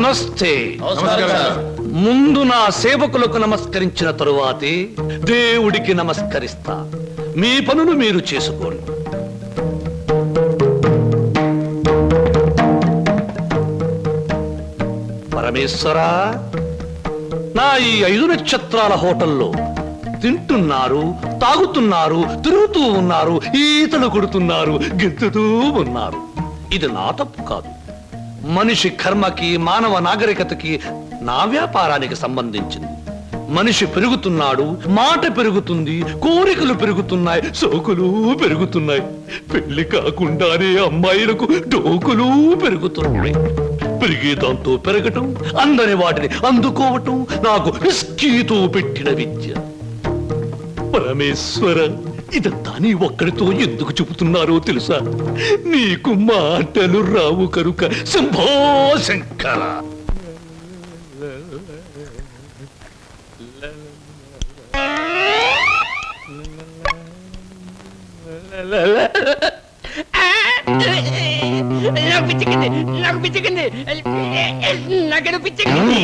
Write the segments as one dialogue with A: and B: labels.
A: నమస్తే. ముందు నా సేవకులకు నమస్కరించిన తరువాతే దేవుడికి నమస్కరిస్తా. మీ పనులు మీరు చేసుకోండి. పరమేశ్వరా నా ఈ ఐదు నక్షత్రాల హోటల్లో తింటున్నారు తాగుతున్నారు తిరుగుతూ ఉన్నారు ఈతలు కొడుతున్నారు గెంతుతూ ఉన్నారు. ఇది నా తప్పు కాదు. మనిషి కర్మకి మానవ నాగరికతకి నా వ్యాపారానికి సంబంధించింది. మనిషి పెరుగుతున్నాడు మాట పెరుగుతుంది కోరికలు పెరుగుతున్నాయి సోకులు పెరుగుతున్నాయి. పెళ్ళి కాకుండానే అమ్మాయిలకు డోకులు పెరుగుతున్నాయి. పెరిగే దాంతో పెరగటం అందని వాటిని అందుకోవటం నాకు విస్కీతో పెట్టిన విద్య. పరమేశ్వర ఇదంతా నీ ఒక్కడితో ఎందుకు చెబుతున్నారో తెలుసా? నీకు మాటలు రావు కనుక శంభో శంకర.
B: నాకు పిచ్చెక్కింది నాకు పిచ్చెక్కింది. నాకేదో పిచ్చెక్కింది.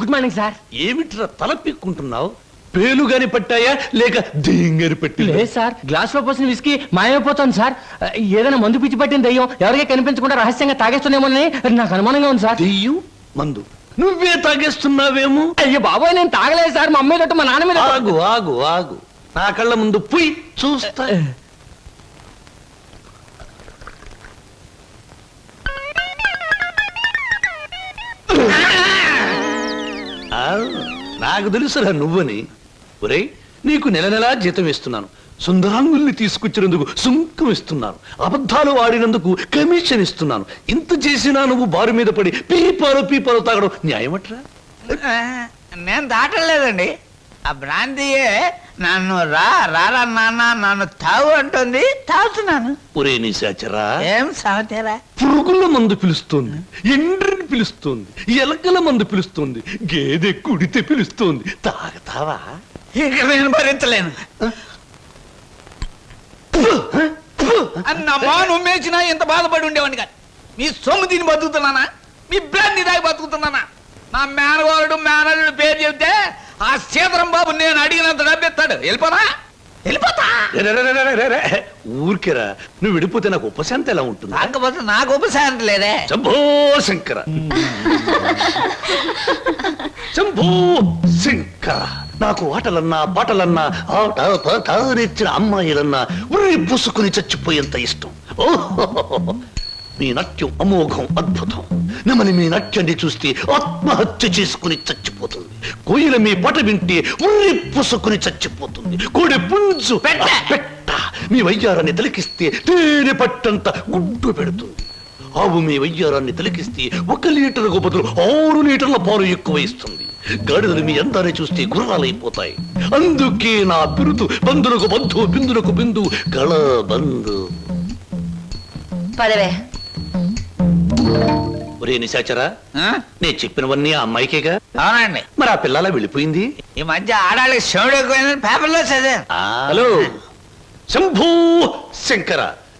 B: Good morning sir.
A: ఏమిట్రా తల పిక్కుంటున్నావు పేలుగాని పట్టాయా? లేక దేంగని పట్టి
B: లేదు సార్. గ్లాస్లో పోసిన విస్కీ మాయమైపోతుంది సార్. ఏదైనా మందు పిచ్చి పట్టిన దయ్యం ఎవరికీ కనిపించకుండా రహస్యంగా తాగేస్తున్నామోనని నాకు అనుమానంగా ఉంది సార్.
A: దెయ్యం? మందు. నువ్వే తాగేస్తున్నావేమో?
B: అయ్యో బాబోయ్ నేను తాగలేదు సార్. మా అమ్మాయి తోటి మా నాన్న మీద
A: ఆగు ఆగు ఆగు. నా కళ్ళ ముందు పుయ్ చూస్తా. ఆ, నాకు తెలుసురా నువ్వని. ఒరేయ్ నీకు నెల నెలా జీతం ఇస్తున్నాను. సుందరాంగుల్ని తీసుకొచ్చినందుకు సుంకం ఇస్తున్నాను. అబద్ధాలు ఆడినందుకు కమిషన్ ఇస్తున్నాను. ఇంత చేసినా నువ్వు బారు మీద పడి పీపాలు పీపాలు తాగడం న్యాయమట్రా?
C: నేను దాటలేదండి. ఆ భ్రాంతియే నన్ను రా రారా నాన్న నన్ను తాగు అంటుంది తాగుతున్నాను.
A: ఒరే నిశాచరా
C: ఏం సమతేరా
A: పురుగుల మందు పిలుస్తోంది ఎండ్రిని పిలుస్తోంది ఎలకల మందు పిలుస్తోంది గేదె కుడితే పిలుస్తోంది. తాగతావా?
C: ఇక నేను భరించలేను అన్నమ్మా నువ్వు మేచినా ఎంత బాధపడి ఉండేవాడిని కాదు. మీ సొమ్ము తిని బతుకుతున్నానా? మీ బ్రాంతి దాగి బతుకుతున్నానా? నా మేనవారుడు మేనల్లుడు పేరు చెబితే ఆ సీతరం బాబు నేను అడిగినంత డబ్బిస్తాడు వెళ్ళిపోనా? వెళ్ళిపోతా.
A: ఊరికేరా నువ్వు విడిపోతే నాకు ఉపశాంతి ఎలా ఉంటుంది?
C: కాకపోతే నాకు ఉపశాంతి లేదే.
A: శంభో శంకర. శంభో శంకర. నాకు ఆటలన్నా పాటలన్నా ఆట అమ్మాయిలన్నా ఉరి పూసుకుని చచ్చిపోయేంత ఇష్టం. ఓహో మీ నాట్యం అమోఘం అద్భుతం. నమని మీ నాట్యాన్ని చూస్తే ఆత్మహత్య చేసుకుని చచ్చిపోతుంది. కోయిల మీ పాట వింటే ఉరి పూసుకుని చచ్చిపోతుంది. కోడి పుంజు
C: పెట్ట.
A: పెట్ట! మీ వయ్యారాన్ని తిలకిస్తే తేనె పట్టంత గుడ్డు పెడుతుంది. ఆవు మీ వయ్యారాన్ని తిలకిస్తే ఒక లీటర్కు బదులు ఆరు లీటర్ల పాలు ఎక్కువ ఇస్తుంది. గాడిదలు మీ అందాన్ని చూస్తే గుర్రాలైపోతాయి. అందుకే నా బిరుదు బంధులకు బంధు బిందులకు బిందు గళ బంధు.
D: పదవే.
A: ఒరే నిశాచరా
C: ఆ?
A: నేను చెప్పినవన్నీ ఆ అమ్మాయికేగా?
C: అవునండి.
A: మరి ఆ పిల్లలా వెళ్ళిపోయింది?
C: ఈ మధ్య ఆడాళ్ళకి శివుడు ఎక్కువైందని పేపర్లో చదివాను.
A: Hello. Shambhu Shankara.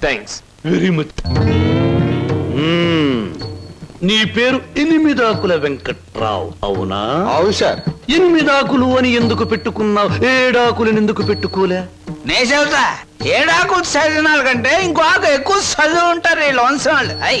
B: Thanks
A: very much నీ పేరు ఎనిమిదాకుల వెంకట్రావు అవునా?
E: అవును సార్.
A: ఎనిమిదాకులు అని ఎందుకు పెట్టుకున్నావు? ఏడాకులను ఎందుకు పెట్టుకోలే?
C: నే చెబుతా ఏడాకు చదివిన కంటే ఇంకో ఆకు ఎక్కువ చదివి ఉంటారు ఈ లోన్సం వాళ్ళు అయ్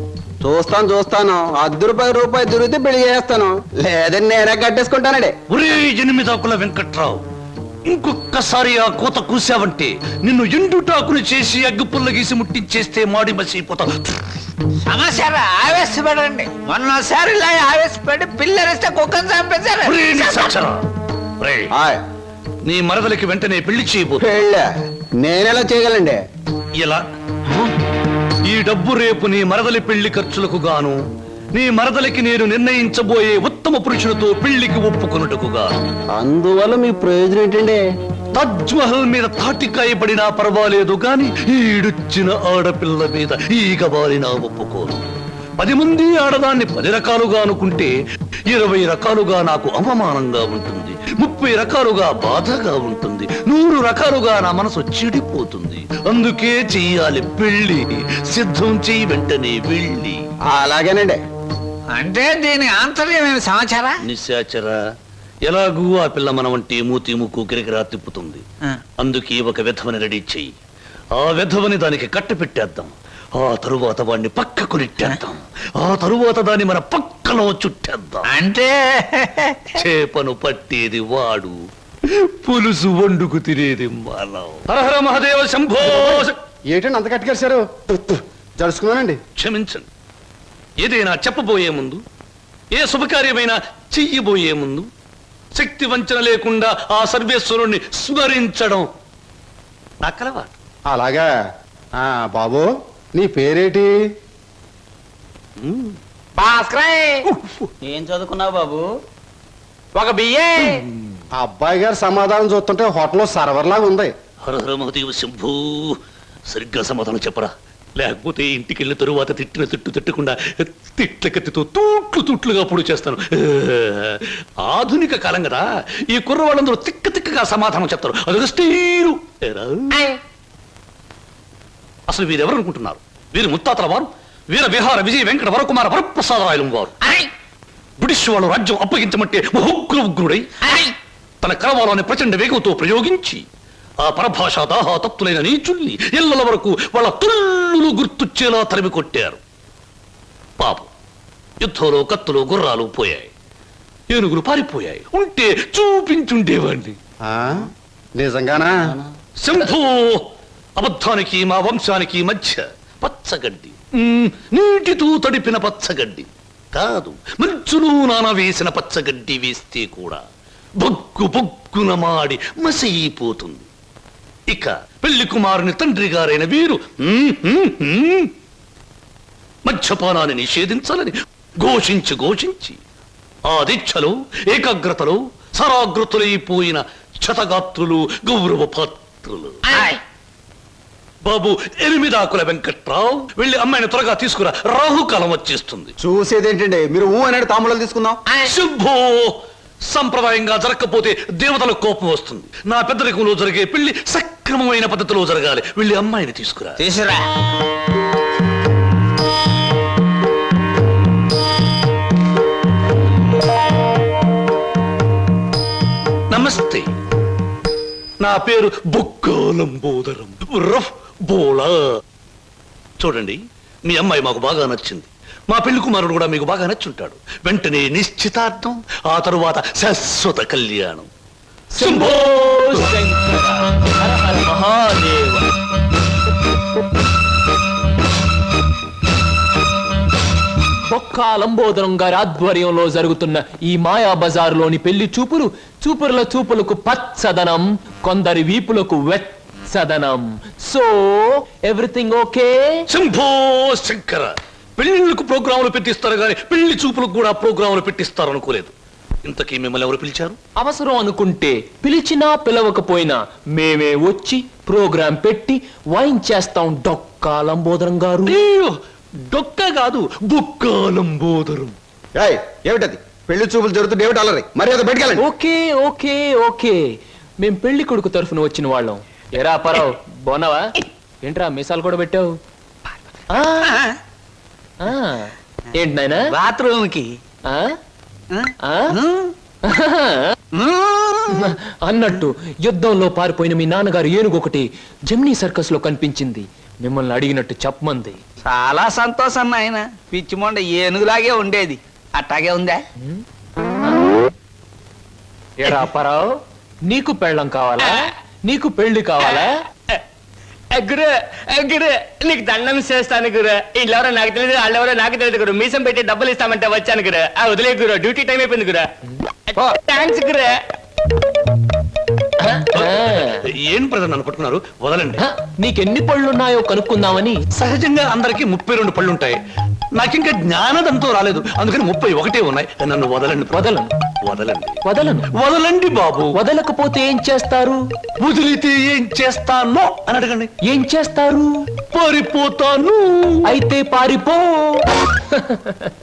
E: చూస్తాను చూస్తాను. అర్ధ రూపాయి రూపాయి దొరికితే పెళ్ళి చేస్తాను లేదని నేనే కట్టేసుకుంటానండి.
A: ఒరే ఎనిమిదాకుల వెంకట్రావు ఇంకొక్కసారి ఆ కోత కూసావంటే నిన్ను ఎండుటాకుని చేసి అగ్గు పుల్ల గీసి ముట్టించేస్తే మాడి మసిపోతావు
C: సమస్య ఆవేశపడండి. మొన్నసారి ఇలా ఆవేశపడి పిల్లరిస్తే కుక్కను చంపేశారు.
A: ఒరే నిశాచరా. ఒరేయ్,
E: హాయ్
A: నీ మరదలకి వెంటనే పెళ్ళి చేయబో
E: పెళ్ళ? నేనెలా చేయగలండి?
A: ఈ డబ్బు రేపు నీ మరదలి పెళ్ళి ఖర్చులకు గాను నీ మరదలికి నేను నిర్ణయించబోయే ఉత్తమ పురుషులతో పెళ్ళికి ఒప్పుకొనుటకు గాను
E: అందువల్ల మీ ప్రయోజనం ఏంటండి?
A: తజ్ మహల్ మీద తాటికాయ పడినా పర్వాలేదు గాని ఈడుచ్చిన ఆడపిల్ల మీద ఈగ బారినా ఒప్పుకోను. పది మంది ఆడదాన్ని పది రకాలుగా అనుకుంటే ఇరవై రకాలుగా నాకు అవమానంగా ఉంటుంది. ముప్పై రకాలుగా బాధగా ఉంటుంది. నూరు రకాలుగా నా మనసు చెడిపోతుంది. అందుకే చెయ్యాలి పెళ్ళి సిద్ధం చెయ్యి వెంటనే వెళ్ళి.
E: అలాగేనండి.
C: అంటే దీని ఆంతర్యమైన సమాచారా?
A: నిశాచర. ఎలాగూ ఆ పిల్ల మన వంటి మూతి ముక్కు కిరికిరా తిప్పుతుంది. అందుకే ఒక విధవని రెడీ చెయ్యి. ఆ విధవని దానికి కట్ట పెట్టేద్దాం. ఆ తరువాత వాడిని పక్కకు నెట్టేద్దాం. ఆ తరువాత దాన్ని మన పక్కలో చుట్టేద్దాం.
C: అంటే?
A: చేపను పట్టేది వాడు పులుసు వండుకు తినేది మనం. హరహర మహదేవ శంభో!
E: ఏంటండి అంత కట్టుకేశారు జరుచుకున్నానండి.
A: క్షమించండి. ఏదైనా చెప్పబోయే ముందు ఏ శుభకార్యమైనా చెయ్యబోయే ముందు శక్తి వంచన లేకుండా ఆ సర్వేశ్వరుణ్ణి స్మరించడం. కలవాటు
D: అలాగా? ఆ బాబు. నీ పేరేటి?
E: ఏం చదువుకున్నావు బాబు?
C: ఒక బియ్యే
D: అబ్బాయి గారి సమాధానం చూస్తుంటే హోటల్లో సర్వర్ లాగా ఉంది.
A: హరహర మహదేవ శంభూ. సరిగ్గా సమాధానం చెప్పరా. లేకపోతే ఇంటికి వెళ్ళిన తరువాత తిట్టిన తిట్టు తిట్టకుండా తిట్ల కత్తితో తూట్లు తూట్లుగా పొడి చేస్తాను. ఆధునిక కాలం కదా. ఈ కుర్రవాళ్ళందరూ తిక్క తిక్కగా సమాధానం చెప్తారు. అదొక స్టీరు. ఏరా? అసలు వీరెవరు అనుకుంటున్నారు వీరు ముత్తాతల వారు వీర విహార విజయ వెంకట వరకుమార వరప్రసాదరాయలు వారు. బ్రిటిష్ వాళ్ళు రాజ్యం అప్పగించమంటే ఉగ్ర ఉగ్రుడై తన కరవాలోని ప్రచండ వేగంతో ప్రయోగించి ఆ పరభాష దాహాతత్తులైన నీచుల్ని ఇళ్ళల వరకు వాళ్ళ తుల్లులు గుర్తుచ్చేలా తరిమి కొట్టారు పాపం యుద్ధంలో కత్తులు గుర్రాలు పోయాయి. ఏనుగులు పారిపోయాయి. ఉంటే చూపించుండేవాణ్ణి
D: ఆ? నిజంగానా?
A: శంభో! అబద్ధానికి మా వంశానికి మధ్య పచ్చగడ్డి. నీటితో తడిపిన పచ్చగడ్డి. కాదు మంచులో నాన వేసిన పచ్చగడ్డి వేస్తే కూడా బొగ్గు బొగ్గున మాడి మసైపోతుంది ఇక పెళ్ళి కుమారుని తండ్రి గారైన వీరు మద్యపానాన్ని నిషేధించాలని ఘోషించి ఘోషించి ఆ దీక్షలో ఏకాగ్రతలో సరాగ్రతులైపోయిన క్షతగాత్రులు గౌరవ పాత్రులు. బాబు ఎనిమిదాకుల వెంకట్రావు. వెళ్ళి అమ్మాయిని త్వరగా తీసుకురా. రాహుకాలం వచ్చేస్తుంది.
E: చూసేదేంటండి? మీరు ఊ అనేది తాములు తీసుకుందాం.
A: శుభో! సంప్రదాయంగా జరగకపోతే దేవతల కోపం వస్తుంది. నా పెద్దరికంలో జరిగే పెళ్ళి సక్రమమైన పద్ధతిలో జరగాలి. వెళ్ళి అమ్మాయిని తీసుకురా.
C: తీసురా
A: నమస్తే. నా పేరు బొక్కోలంబోదరం రఫ్ బోలా. చూడండి మీ అమ్మాయి మాకు బాగా నచ్చింది. మా పెళ్ళి కుమారుడు కూడా మీకు బాగా నచ్చుంటాడు. వెంటనే నిశ్చితార్థం ఆ తరువాత శాశ్వత కళ్యాణం. శంభో
B: శంకర హర హర మహాదేవ. లంబోదరం గారి ఆధ్వర్యంలో జరుగుతున్న ఈ మాయా బజారులోని పెళ్ళి చూపులు చూపుల చూపులకు పచ్చదనం కొందరి వీపులకు వెచ్చదనం so everything okay
A: Shambho Shankara పెళ్ళిళ్ళకు ప్రోగ్రాములు పెట్టిస్తారు కానీ పెళ్ళి చూపులకు కూడా ప్రోగ్రాములు పెట్టిస్తారు అనుకోలేదు ఇంతకీ మిమ్మల్ని ఎవరు పిలిచారు?
B: అవసరం అనుకుంటే పిలిచినా పిలవకపోయినా మేమే వచ్చి ప్రోగ్రాం పెట్టి వాయించేస్తాం డొక్కా లంబోదరం గారు.
A: అయ్యో, డొక్క కాదు బొక్కాలంబోదరం
E: ఏయ్ ఏమిటది? పెళ్ళి చూపులు జరుగుతుంటే ఏమిటి అలరి మర్యాద బయటకెళ్ళండి
B: ఓకే ఓకే ఓకే. మేం పెళ్ళి కొడుకు తరఫున వచ్చిన వాళ్ళం. ఎరా పరావు బోనవా ఏంట్రా మీసాలు కూడా పెట్టావు? ఆ, ఆ, ఏంటి నాయనా?
C: బాత్రూమ్కి
B: ఆ? ఆ? అన్నట్టు యుద్ధంలో పారిపోయిన మీ నాన్నగారు ఏనుగు ఒకటి జమ్నీ సర్కస్లో కనిపించింది. మిమ్మల్ని అడిగినట్టు చెప్పమంది.
C: చాలా సంతోషం నాయన. పిచ్చి మొండ ఏనుగులాగే ఉండేది. అట్టాగే ఉందా?
B: ఎరా పరావు నీకు పెళ్ళం కావాలా? నీకు పెళ్ళి కావాలా?
F: గురు గురు నీకు దండం చేస్తాను గురు. వీళ్ళెవరో నాకు తెలియదు వాళ్ళెవరో నాకు తెలియదు గురు. మీసం పెట్టి డబ్బులు ఇస్తామంటే వచ్చాను గురు. ఆ వదిలే గురు డ్యూటీ టైం అయిపోయింది గురు. థ్యాంక్స్ గురు.
A: ఏం ప్రజలు నన్ను పట్టుకున్నారు వదలండి.
B: హ, నీకెన్ని పళ్ళున్నాయో కనుక్కుందామని.
A: సహజంగా అందరికి ముప్పై రెండు పళ్ళు ఉంటాయి నాకింకా జ్ఞానదంతో రాలేదు. అందుకని ముప్పై ఒకటే ఉన్నాయి. నన్ను వదలండి.
B: వదలను.
A: వదలండి.
B: వదలను.
A: వదలండి బాబు.
B: వదలకపోతే ఏం చేస్తారు?
A: వదిలితే ఏం చేస్తానో అని అడగండి.
B: ఏం చేస్తారు?
A: పారిపోతాను.
B: అయితే పారిపో.